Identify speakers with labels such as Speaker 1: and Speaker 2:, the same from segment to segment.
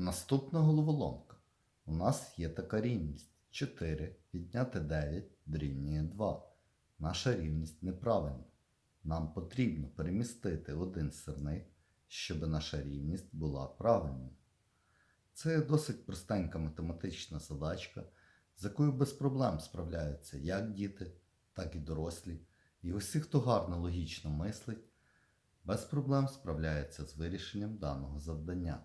Speaker 1: Наступна головоломка. У нас є така рівність 4 відняти 9 дорівнює 2. Наша рівність неправильна. Нам потрібно перемістити один сирник, щоб наша рівність була правильною. Це досить простенька математична задачка, з якою без проблем справляються як діти, так і дорослі. І усі, хто гарно логічно мислить, без проблем справляється з вирішенням даного завдання.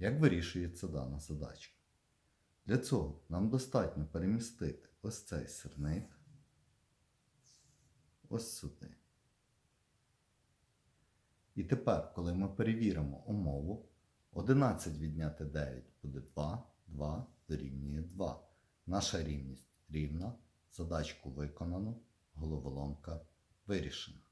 Speaker 1: Як вирішується дана задачка? Для цього нам достатньо перемістити ось цей сирник ось сюди. І тепер, коли ми перевіримо умову, 11 відняти 9 буде 2, 2 дорівнює 2. Наша рівність рівна, задачку виконано, головоломка вирішена.